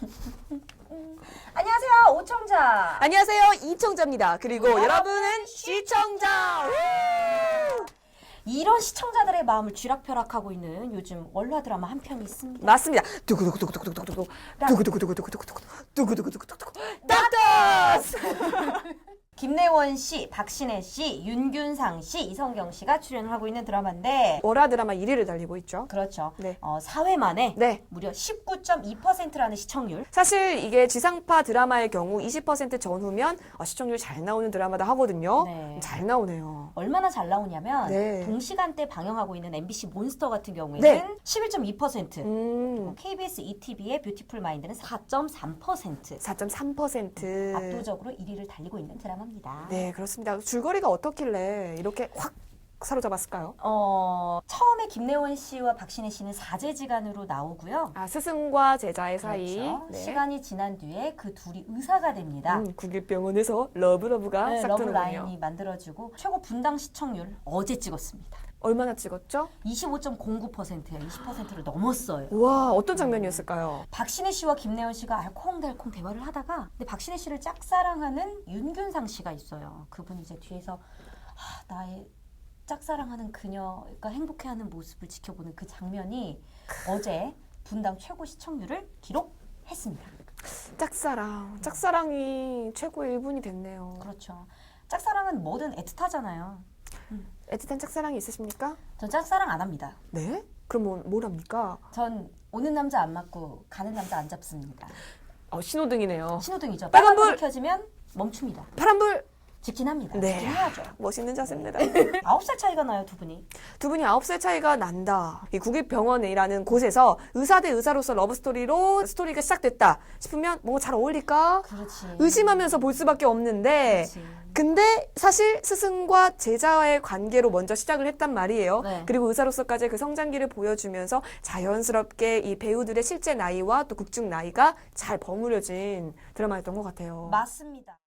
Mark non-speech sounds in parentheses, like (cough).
(laughs) 안녕하세요, 오청자. 안녕하세요 이청자입니다. 그리고 여러분은 시청자. 이런 시청자들의 마음을 쥐락펴락하고 있는 요즘 월화 드라마 한 편이 있습니다. 맞습니다. 두구두구두구두구두구두구 두구두구두구두구두구 두구 두구두구두구 닥터스. 김래원 씨, 박신혜 씨, 윤균상 씨, 이성경 씨가 출연을 하고 있는 드라마인데 월화 드라마 1위를 달리고 있죠. 그렇죠. 네. 어, 4회 만에 네. 무려 19.2%라는 시청률. 사실 이게 지상파 드라마의 경우 20% 전후면 어, 시청률 잘 나오는 드라마다 하거든요. 네. 잘 나오네요. 얼마나 잘 나오냐면 네. 동시간대 방영하고 있는 MBC 몬스터 같은 경우에는 네. 11.2%, 음, KBS ETV의 뷰티풀 마인드는 4.3%. 4.3%. 압도적으로 1위를 달리고 있는 드라마입니다. 네, 그렇습니다. 줄거리가 어떻길래 이렇게 확 사로잡았을까요? 어, 처음에 김래원 씨와 박신혜 씨는 사제지간으로 나오고요. 아, 스승과 제자의 사이. 그렇죠. 네. 시간이 지난 뒤에 그 둘이 의사가 됩니다. 음, 국립병원에서 러브러브가 네, 싹 러브 트는군요. 라인이 만들어지고 최고 분당 시청률 어제 찍었습니다. 얼마나 찍었죠? 25.09%예요. 20%를 넘었어요. 와, 어떤 장면이었을까요? 박신혜 씨와 김래원 씨가 알콩달콩 대화를 하다가 근데 박신혜 씨를 짝사랑하는 윤균상 씨가 있어요. 그분이 이제 뒤에서 아, 나의 짝사랑하는 그녀가 행복해하는 모습을 지켜보는 그 장면이 어제 분당 최고 시청률을 기록했습니다. 짝사랑. 짝사랑이 최고의 일분이 됐네요. 그렇죠. 짝사랑은 뭐든 애틋하잖아요. 애틋한 짝사랑이 있으십니까? 전 짝사랑 안 합니다. 네? 그럼 뭐, 뭘 합니까? 전 오는 남자 안 맞고 가는 남자 안 잡습니다. 어, 신호등이네요. 신호등이죠. 빨간 빨간 불 불! 켜지면 멈춥니다. 파란불! 직진합니다. 네. 직진해야죠. 멋있는 자세입니다. 아홉 살 차이가 나요, 두 분이. 두 분이 아홉 살 차이가 난다. 이 국립병원이라는 곳에서 의사 대 의사로서 러브스토리로 스토리가 시작됐다 싶으면 뭔가 잘 어울릴까? 그렇지. 의심하면서 볼 수밖에 없는데 그렇지. 근데 사실 스승과 제자의 관계로 먼저 시작을 했단 말이에요. 네. 그리고 의사로서까지 그 성장기를 보여주면서 자연스럽게 이 배우들의 실제 나이와 또 극중 나이가 잘 버무려진 드라마였던 것 같아요. 맞습니다.